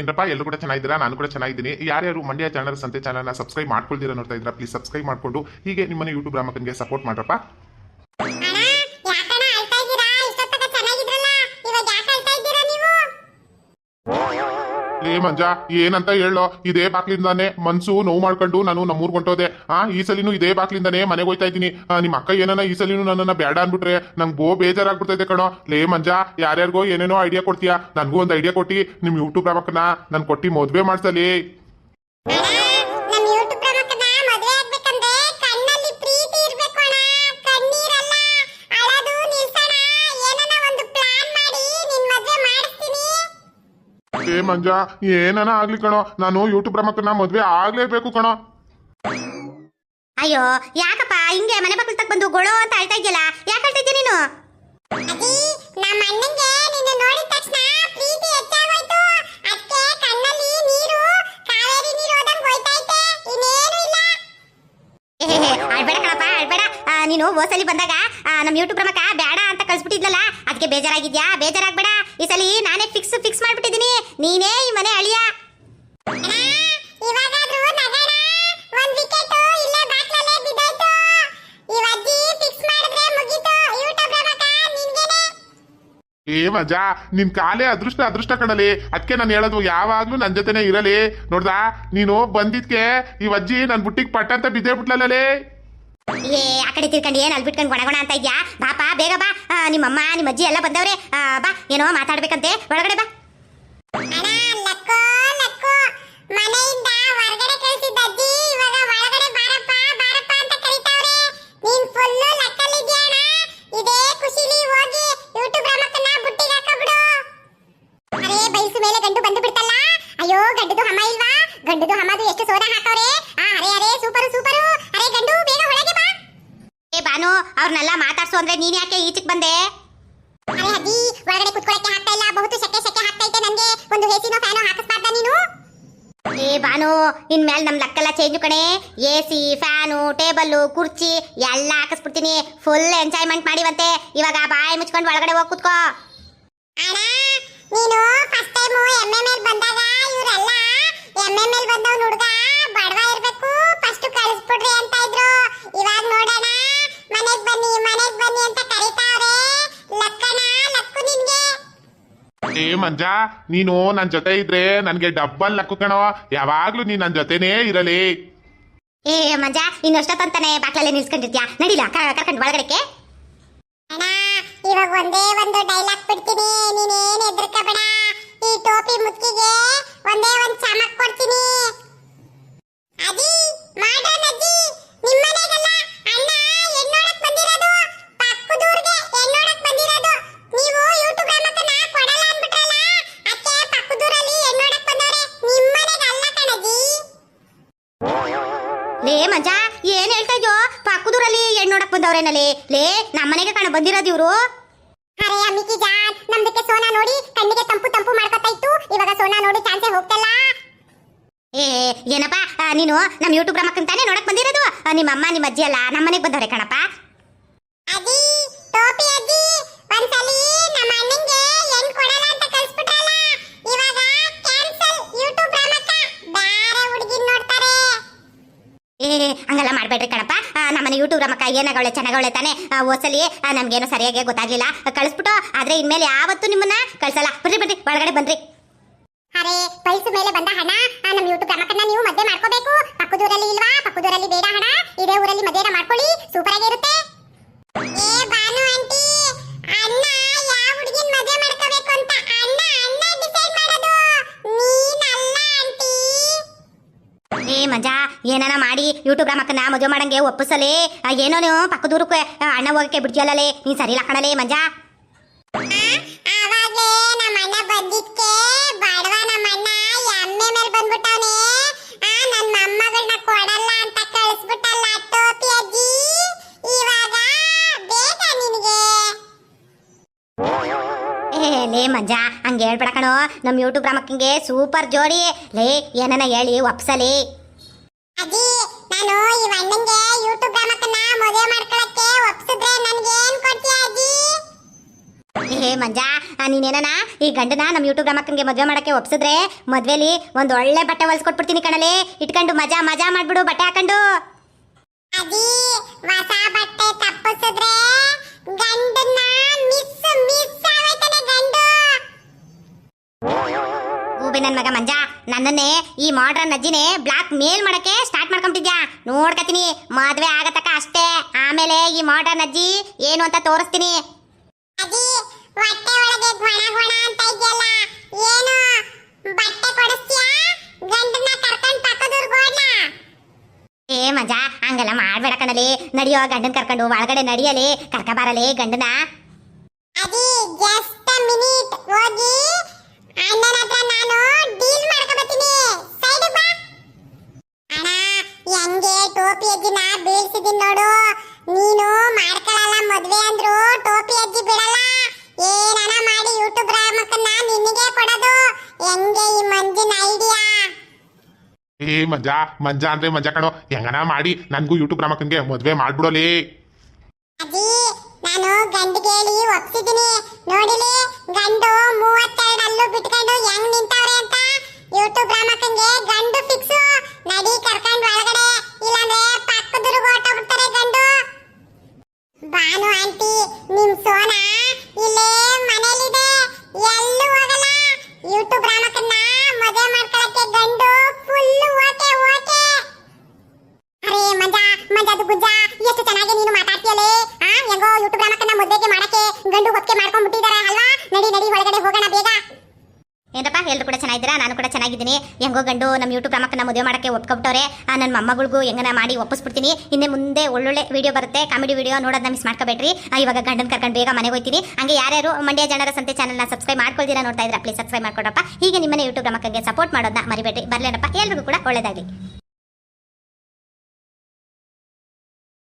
ಏನಪ್ಪ ಎಲ್ಲರೂ ಕೂಡ ಚೆನ್ನಾಗಿದ್ದೀರಾ? ನಾನು ಕೂಡ ಚೆನ್ನಾಗಿದ್ದೀನಿ. ಯಾರ್ಯಾರು ಮಂಡ್ಯ ಚಾನಲ್, ಸಂತೆ ಚಾನಲ್ನ ಸಬ್ಸ್ಕ್ರೈಬ್ ಮಾಡ್ಕೊಳ್ತೀರಾ ನೋಡ್ತಾ ಇದ್ದೀರಾ ಪ್ಲೀಸ್ ಸಬ್ಸ್ಕ್ರೈಬ್ ಮಾಡ್ಕೊಂಡು ಹೀಗೆ ನಿಮ್ಮನೆ ಯೂಟ್ಯೂಬ್ ರಾಮಕನ್ಗೆ ಸಪೋರ್ಟ್ ಮಾಡ್ರಪ್ಪ. ಏ ಮಂಜ, ಏನಂತ ಹೇಳೋ? ಇದೇ ಬಾಕ್ಲಿಂದಾನೆ ಮನ್ಸು ನೋವು ಮಾಡ್ಕೊಂಡು ನಾನು ನಮ್ಮೂರ್ ಕೊಂಟೋದೆ ಆ, ಈ ಸಲಿನೂ ಇದೇ ಬಾಕ್ಲಿಂದಾನೆ ಮನೆಗೆ ಹೋಯ್ತಾ ಇದ್ದೀನಿ. ನಿಮ್ಮ ಅಕ್ಕ ಏನನ್ನ ಈ ಸಲಿನೂ ನನ್ನನ್ನ ಬೇಡ ಅನ್ಬಿಟ್ರೆ ನಂಗೆ ಬೋ ಬೇಜಾರಾಗ್ಬಿಡ್ತೈತೆ ಕಣೋ. ಲೇ ಮಂಜ, ಯಾರ್ಯಾರಿಗೋ ಏನೇನೋ ಐಡಿಯಾ ಕೊಡ್ತೀಯಾ? ನನಗೂ ಒಂದು ಐಡಿಯಾ ಕೊಟ್ಟಿ ನಿಮ್ ಯೂಟ್ಯೂಬ್ ರಾಮಕ್ಕನ ನನ್ ಕೊಟ್ಟಿ ಮದ್ವೆ ಮಾಡ್ಸಲಿ. ಏ ಮಂಜ ಏನನ ಆಗ್ಲಿ ಕಣೋ. ನಾನು ಯೂಟ್ಯೂಬ್ ನಾ ಮದ್ವೆ ಆಗ್ಲೇಬೇಕು ಕಣೋ. ಅಯ್ಯೋ ಯಾಕಪ್ಪ? ಹಿಂಗೆ ಮನೆ ಬಾಗಿಲು ತಕ್ಕ ಬಂದು ಗೊಳೋ ಅಂತ ಅಳ್ತಾ ಇದೆಯಲ್ಲ? ಯಾಕೆ ಅಳ್ತಾ ಇದೆಯಾ ನೀನು? ಅಜ್ಜಿ ನಮ್ಮ ಅಣ್ಣಂಗೆ ನಿನ್ನ ನೋಡಿದ ತಕ್ಷಣ ಪ್ರೀತಿ ಹೆಚ್ಚಾಗೋಯ್ತು. ಅದಕ್ಕೆ ಕಣ್ಣಲ್ಲಿ ನೀರು ಕಾವೇರಿ ನೀರು ಹೋದಂಗ್ ಇನ್ನೇನು ಇಲ್ಲ. ಅಳ್ಬೇಡ ಕಣಪ್ಪ ಅಳ್ಬೇಡ. ಆ, ನೀನು ಓಸಲಿ ಬಂದಾಗ ಆ, ನಮ್ಮ ಯೂಟ್ಯೂಬ್ ಪ್ರಮಕ ಬೇಡ ಅಂತ ಕಳ್ಸ್ಬಿಟ್ಟಿದ್ಲಲ್ಲ? ಅದಕ್ಕೆ ಬೇಜಾರಾಗಿದ್ಯಾ? ಬೇಜಾರಾಗ್ಬೇಡ. ಈ ಸಲ ನಾನೇ ಫಿಕ್ಸ್ ಫಿಕ್ಸ್ ಮಾಡ್ಬಿಟ್ಟಿದ್ದೀನಿ. ನೀನೇ ಈ ಮನೆ ಅಳಿಯ. ಅಣ್ಣ, ಇವಾಗಾದ್ರೂ ನಗಣ ಒಂದ್ ವಿಕೆಟ್ ಇಲ್ಲೇ ಬಾಕ್ಲಲ್ಲೇ ಬಿದ್ದೋಯ್ತು. ಇವ್ ಅಜ್ಜಿ ಫಿಕ್ಸ್ ಮಾಡಿದ್ರೆ ಮುಗೀತು. ಯೂಟ್ಯೂಬ್ ಪ್ರಮುಖ ನಿನ್ಗೇನೆ. ಏ ಮಜಾ ನಿನ್ ಕಾಲೇ ಅದೃಷ್ಟ ಅದೃಷ್ಟ ಕಣಲಿ. ಅದಕ್ಕೆ ನಾನು ಹೇಳೋದು ಯಾವಾಗ್ಲೂ ನನ್ ಜೊತೆನೆ ಇರಲಿ. ನೋಡ್ದಾ ನೀನು ಬಂದಿದ್ಕೆ ಈ ಅಜ್ಜಿ ನನ್ ಬುಟ್ಟಿಗೆ ಪಟ್ಟಂತ ಬಿದ್ದೇ ಬಿಟ್ಲಲ್ಲೇ ಏ, ಆ ಕಡೆ ತಿರ್ಕೊಂಡು ಏನ್ ಬಿಟ್ಕೊಂಡು ಗೊಣಗೊಣ ಅಂತ ಇದ್ಯಾ? ಬಾಪ ಬೇಗ ಬಾ. ನಿಮ್ಮಮ್ಮ ನಿಮ್ಮ ಅಜ್ಜಿ ಎಲ್ಲ ಬಂದವ್ರೆ. ಬಾ, ಏನೋ ಮಾತಾಡ್ಬೇಕಂತೆ. ಒಳಗಡೆ ಬಾ. ಹಮದು ಎಷ್ಟು ಸೋದ ಹಾಕವ್ರೆ? ಆ, ಅರೆ ಅರೆ, ಸೂಪರು ಸೂಪರು. ಅರೆ, ಗಂಡು, ಬೇಗ ಒಳಗೆ ಬಾನು ಅವ್ರನ್ನೆಲ್ಲ ಮಾತಾಡ್ಸು ಅಂದ್ರೆ ನೀನ್ ಯಾಕೆ ಈಚಿಕ್ ಬಂದೆ? ಅರೆ ಅಜ್ಜಿ ಒಳಗಡೆ ಕುತ್ಕೊಳ್ಳಕ್ಕೆ ಆಗ್ತಾ ಇಲ್ಲ. ಬಹುತು ಸೆಕೆ ಸೆಕೆ ಆಗ್ತೈತೆ ನನ್ಗೆ. ಒಂದು ಹೇಸಿನೋ ಫ್ಯಾನೋ ಹಾಕಿಸ್ಬಾರ್ದ ನೀನು? ಏ ಬಾನು ಇನ್ಮೇಲೆ ನಮ್ ಲಕ್ಕೆಲ್ಲ ಚೇಂಜ್ ಕಣೆ. ಎ ಸಿ ಫ್ಯಾನು ಟೇಬಲ್ಲು ಕುರ್ಚಿ ಎಲ್ಲ ಹಾಕಿಸ್ಬಿಡ್ತೀನಿ. Full enjoyment ಮಾಡಿವಂತೆ. ಇವಾಗ ಬಾಯಿ ಮುಚ್ಕೊಂಡು ಒಳಗಡೆ ಹೋಗಿ ಕುತ್ಕೋ. ಅಣ್ಣ ನೀನು ಫಸ್ಟ್ ಟೈಮ್ ಎಮ್ಮೆ ಮೇಲೆ ಬಂದಾಗ ಇವರೆಲ್ಲ ಎಮ್ಮೆ ಮೇಲೆ ಬಂದವ್ ಹುಡುಗ ಬಡವ ಇರ್ಬೇಕು. ಫಸ್ಟ್ ಕಳಿಸ್ಬಿಡ್ರಿ ಅಂತ ಇದ್ರು. ಇವಾಗ ನೋಡೋಣ ಮನೆಗ್ ಬನ್ನಿ ಮನೆಗ್ ಬನ್ನಿ ಅಂತ ಕರೀತಾವ್ರೆ. ಲಕ್ಕಣ ಲಕ್ಕು ನಿನ್ಗೆ. ಏ ಮಂಜ ನೀನು ನನ್ ಜೊತೆ ಇದ್ರೆ ನನ್ಗೆ ಡಬ್ಬಲ್ ಲಕ್ಕು ಕಣವ ಯಾವಾಗ್ಲೂ ನೀನ್ ನನ್ ಜೊತೆನೇ ಇರಲಿ. ಏ ಮಂಜ ಅಷ್ಟೊತ್ತಂತಾನೆ ಬಾಕ್ಲಲ್ಲೇ ನಿಲ್ಸ್ಕೊಂಡಿರ್ತೀಯ ನಡಿಲ ಕರ್ಕೊಂಡು ಒಳಗಡೆಕ್ಕೆ. ಅಣ್ಣ ಇವಾಗ ಒಂದೇ ಒಂದು ಡೈಲಾಗ್ ಬಿಡ್ತೀನಿ. ನೀನೇನ್ ಹೆದರ್ಕಬೇಡ. ಈ ಟೋಪಿ ಮುತ್ತಿಗೆ ಒಂದೇ ಒಂದ್ ಚಮಕ್ ಕೊಡ್ತೀನಿ. ಅಜ್ಜಿ ಮಾಡೋಣ ಅಜ್ಜಿ ನಿಮ್ಮನೆಗಲ್ಲ ಲೇ ಮಂಜ ಏನ್ ಹೇಳ್ತಾ ಇದ್ಯೋ? ಪಕ್ಕದೂರಲ್ಲಿ ಹೆಣ್ಣು ನೋಡಕ್ ಬಂದವ್ರೇನಲ್ಲಿ ಲೇ ನಮ್ಮ ಮನೆಗೆ ಕಣ ಬಂದಿರೋದು ಇವ್ರು. ಅರೆ ಅಮ್ಮಿಕಿ ಜಾನ್ ನಮ್ದಕ್ಕೆ ಸೋನಾ ನೋಡಿ ಕಣ್ಣಿಗೆ ತಂಪು ತಂಪು ಮಾಡ್ಕೊತಾ ಇತ್ತು. ಇವಾಗ ಸೋನಾ ನೋಡಿ ಚಾನ್ಸೇ ಹೋಗ್ತಲ್ಲ. ಏ ಏನಪ್ಪ ನೀನು ನಮ್ಮ ಯೂಟ್ಯೂಬ್ ರಮಕ್ಕನ್ ತಾನೇ ನೋಡಕ್ ಬಂದಿರೋದು? ನಿಮ್ಮ ಅಮ್ಮ ನಿಮ್ಮ ಅಜ್ಜಿ ಅಲ್ಲ ನಮ್ಮನೆಗೆ ಬಂದವ್ರೆ ಕಣಪ್ಪ. ಏ ಹಂಗೆಲ್ಲ ಕಣಪ್ಪ. ನಮ್ಮನೆ ಯೂಟ್ಯೂಬ್ ರಮಕ್ಕ ಏನಾಗವಳೆ ಚೆನ್ನಾಗವಳೆ ತಾನೆ. ಆ, ನಮ್ಗೇನು ಸರಿಯಾಗಿ ಗೊತ್ತಾಗ್ಲಿಲ್ಲ. ಕಳಿಸ್ಬಿಟ್ಟು ಆದ್ರೆ ಇನ್ಮೇಲೆ ಯಾವತ್ತೂ ನಿಮ್ಮನ್ನ ಕಳ್ಸಲ್ಲ. ಬರ್ರಿ ಬರ್ರಿ ಒಳಗಡೆ ಬಂದ್ರಿ ಅರೆ ಪೈಸು ಮೇಲೆ ಬಂದ ಹಣ ನಮ್ಮ ಯೂಟ್ಯೂಬ್ ರಮಕ್ಕನ್ನ ನೀವು ಮದ್ವೆ ಮಾಡ್ಕೋಬೇಕು. ಪಕ್ಕದೂರಲ್ಲಿ ಇಲ್ವಾ? ಪಕ್ಕದೂರಲ್ಲಿ ಬೇಡ ಹಣ. ಇದೇ ಊರಲ್ಲಿ ಮದ್ವೆನ ಮಾಡ್ಕೊಳ್ಳಿ. ಸೂಪರ್ ಆಗಿರುತ್ತೆ ಏ ಬಾನು ಆಂಟಿ ಅಣ್ಣ ಯಾವ ಹುಡುಗಿನ ಮದುವೆ ಮಾಡ್ಕೋಬೇಕು ಅಂತ ಅಣ್ಣ ಅಣ್ಣ ಡಿಸೈಡ್ ಮಾಡೋದು ನೀನಲ್ಲ ಆಂಟಿ ಏ ಮಜಾ ಏನನ ಮಾಡಿ ಯೂಟ್ಯೂಬ್ ನಾ ಮದುವೆ ಮಾಡಂಗೆ ಒಪ್ಪಿಸಲೇ? ಏನೋ ನೀವು ಪಕ್ಕದೂರಕ್ಕೆ ಅಣ್ಣ ಹೋಗಕ್ಕೆ ಬಿಡ್ತೀಯಲ್ಲೇ ನೀನು ಸರಿ ಇಲ್ಲ ಕಣಲೇ ಮಂಜಾ? ಲೇ ಮಂಜಾ ಹಂಗೆ ಹೇಳ್ಬೇಡ ಕಣೋ. ನಮ್ಮ ಯೂಟ್ಯೂಬ್ ರಾಮಕ್ಕಂಗೆ ಸೂಪರ್ ಜೋಡಿ. ಲೇ ಏನನ ಹೇಳಿ ಒಪ್ಸಲಿ? ನಾನು ಈ ಅಣ್ಣಂಗೆ ಯೂಟ್ಯೂಬ್ ರಾಮಕ್ಕನ್ನ ಮದುವೆ ಮಾಡ್ಕೊಳಕ್ಕೆ ಒಪ್ಸಿದ್ರೆ ನನ್ಗೇನ್ ಕೊಡ್ತೀಯ ಅಜ್ಜಿ? ಏ ಮಂಜಾ ನೀನೇನ ಈ ಗಂಡನ ನಮ್ಮ ಯೂಟ್ಯೂಬ್ ರಮಕ್ಕಂಗೆ ಮದುವೆ ಮಾಡಕ್ಕೆ ಒಪ್ಸಿದ್ರೆ ಮದ್ವೆಲಿ ಒಂದ್ ಒಳ್ಳೆ ಬಟ್ಟೆ ಹೊಲ್ಸ್ಕೊಟ್ಬಿಡ್ತೀನಿ ಕಣಲೆ. ಇಟ್ಕೊಂಡು ಮಜಾ ಮಜಾ ಮಾಡ್ಬಿಡು ಬಟ್ಟೆ ಹಾಕೊಂಡು. ನನ್ನ ಹೊಸ ಬಟ್ಟೆ ತಪ್ಪಿಸಿದ್ರೆ ಗಂಡನ್ನ ಮಿಸ್ ಮಿಸ್ ಆಗೋಯ್ತಾನೆ ಗಂಡು. ಗೂಬೆ ನನ್ ಮಗ ಮಂಜ ನನ್ನನ್ನೇ ಈ ಮಾಡ್ರನ್ ಅಜ್ಜಿನೇ ಬ್ಲಾಕ್ ಮೇಲ್ ಮಾಡಕ್ಕೆ ಮಾಡ್ಕೊಂಬಿಟ್ಟಿದ್ಯಾ? ನೋಡ್ಕತೀನಿ. ಮದ್ವೆ ಆಗತಕ್ಕ ಅಷ್ಟೇ. ಆಮೇಲೆ ಈ ಮಾಡರ್ನ್ ಅಜ್ಜಿ ಏನು ಅಂತ ತೋರಿಸ್ತೀನಿ. ಅಜ್ಜಿ ಹೊಟ್ಟೆ ಒಳಗೆ ಗೊಣ ಗೊಣ ಅಂತ ಇದೆಯಲ್ಲ ಏನು? ಬಟ್ಟೆ ಕೊಡಿಸ್ತೀಯಾ? ಗಂಡನ್ನ ಕರ್ಕೊಂಡ್ ಪಕ್ಕದೂರ್ಗ್ ಹೋಗ್ಲಾ ಏ ಮಜಾ ಹಂಗೆಲ್ಲ ಮಾಡ್ಬೇಡ ಕಣಲಿ ನಡಿಯೋ ಗಂಡನ್ ಕರ್ಕೊಂಡು ಒಳಗಡೆ ನಡಿಯಲಿ. ಕರ್ಕ ಬರಲಿ ಗಂಡನ ಟೋಪಿ ಅಜ್ಜಿನ ಬೀಳ್ಸಿದೀನಿ ನೋಡು. ನೀನು ಮಾಡ್ಕೊಳಲ್ಲ ಮದ್ವೆ ಅಂದ್ರು ಟೋಪಿ ಅಜ್ಜಿ ಬಿಡಲ್ಲ. ಏನಾನ ಮಾಡಿ ಯೂಟ್ಯೂಬ್ ರಾಮಕ್ಕನ್ನ ನಿನಗೆ ಕೊಡೋದು. ಹೆಂಗೆ ಈ ಮಂಜಿನ ಐಡಿಯಾ ಏ ಮಜಾ ಮಂಜಾ ಅಂದ್ರೆ ಮಜಾ ಕಣೋ. ಹೆಂಗನ ಮಾಡಿ ನನ್ಗೂ ಯೂಟ್ಯೂಬ್ ರಾಮಕ್ಕನ್ಗೆ ಮದ್ವೆ ಮಾಡ್ಬಿಡೋಲಿ. ಅಜ್ಜಿ ನಾನು ಗಂಡಿಗೆ ಹೇಳಿ ಒಪ್ಸಿದ್ದೀನಿ ನೋಡಿಲಿ ಗಂಡು ಮೂವತ್ತೆರಡು ಅಲ್ಲೂ ಬಿಟ್ಕೊಂಡು ಹೆಂಗ್ ನಿಂತವ್ರೆ ಅಂತ ಯೂಟ್ಯೂಬ್ ರಾಮಕ್ಕಂಗೆ ಗಂಡು ಫಿಕ್ಸ್ ನಡಿ ಕರ್ಕೊಂಡು ಒಳಗಡೆ ಇಲ್ಲಾಂದ್ರೆ ಪಕ್ಕದವ್ರಿಗೆ ಹೊರ್ಟೋಗ್ಬಿಡ್ತಾರೆ ಗಂಡು ಭಾನು ಆಂಟಿ ನಿಮ್ ಸೋನ ಇಲ್ಲೇ ಮನೇಲಿದೆ ಎಲ್ಲೂ ಹೋಗಲ್ಲ ಯೂಟ್ಯೂಬ್ ರಾಮಕ್ಕನ್ನ ಮದುವೆ ಮಾಡ್ಕೊಳಕ್ಕೆ ಗಂಡು ಫುಲ್ ಓಕೆ ಓಕೆ ಅರೇ ಮಂಜ ಮಂಜದು ಗುಜ್ಜ ಎಷ್ಟು ಚೆನ್ನಾಗಿ ನೀನು ಮಾತಾಡ್ತೀಯಲೇ ಆ ಹೆಂಗೋ ಯೂಟ್ಯೂಬ್ ರಾಮಕ್ಕನ್ನ ಮದ್ವೆಗೆ ಮಾಡಕ್ಕೆ ಗಂಡು ಒಪ್ಪಿಗೆ ಮಾಡ್ಕೊಂಡ್ಬಿಟ್ಟಿದಾರೆ ಅಲ್ವಾ ನಡಿ ನಡಿ ಒಳಗಡೆ ಹೋಗೋಣ ಬೇಗ ಏನಪ್ಪ ಎಲ್ಲರೂ ಕೂಡ ಚೆನ್ನಾಗಿದ್ದೀರಾ ನಾನು ಕೂಡ ಚೆನ್ನಾಗಿದ್ದೀನಿ. ಹೆಂಗೋ ಗಂಡು ನಮ್ಮ ಯೂಟ್ಯೂಬ್ ರಮಕ್ಕನ್ನ ಮದುವೆ ಮಾಡಕ್ಕೆ ಒಪ್ಕೊಬಿಟ್ಟವ್ರೆ. ನನ್ನ ಮೊಮ್ಮಗಳಿಗೂ ಹೆಂಗನ ಮಾಡಿ ಒಪ್ಪಿಸ್ಬಿಡ್ತೀನಿ. ಇನ್ನೇ ಮುಂದೆ ಒಳ್ಳೊಳ್ಳೆ ವಿಡಿಯೋ ಬರುತ್ತೆ. ಕಾಮಿಡಿ ವಿಡಿಯೋ ನೋಡೋದನ್ನ ಮಿಸ್ ಮಾಡ್ಕೋಬೇಡ್ರಿ. ಇವಾಗ ಗಂಡನ್ ಕರ್ಕೊಂಡು ಬೇಗ ಮನೆಗೆ ಹೋಗ್ತೀನಿ ಹಂಗೆ ಯಾರ್ಯಾರು ಮಂಡ್ಯ ಜನರ ಸಂತೆ ಚಾನಲ್ನ ಸಬ್ಸ್ಕ್ರೈಬ್ ಮಾಡ್ಕೊಳ್ತೀರಾ ನೋಡ್ತಾ ಇದ್ರೆ ಪ್ಲೀಸ್ ಸಬ್ಸ್ಕ್ರೈಬ್ ಮಾಡ್ಕೊಡಪ್ಪ ಹೀಗೆ ನಿಮ್ಮನೆ ಯೂಟ್ಯೂಬ್ ರಮಕ್ಕಂಗೆ ಸಪೋರ್ಟ್ ಮಾಡೋದನ್ನ ಮರಿಬೇಡ್ರಿ. ಬರಲೇನಪ್ಪ? ಎಲ್ರಿಗೂ ಕೂಡ ಒಳ್ಳೇದಾಗಲಿ.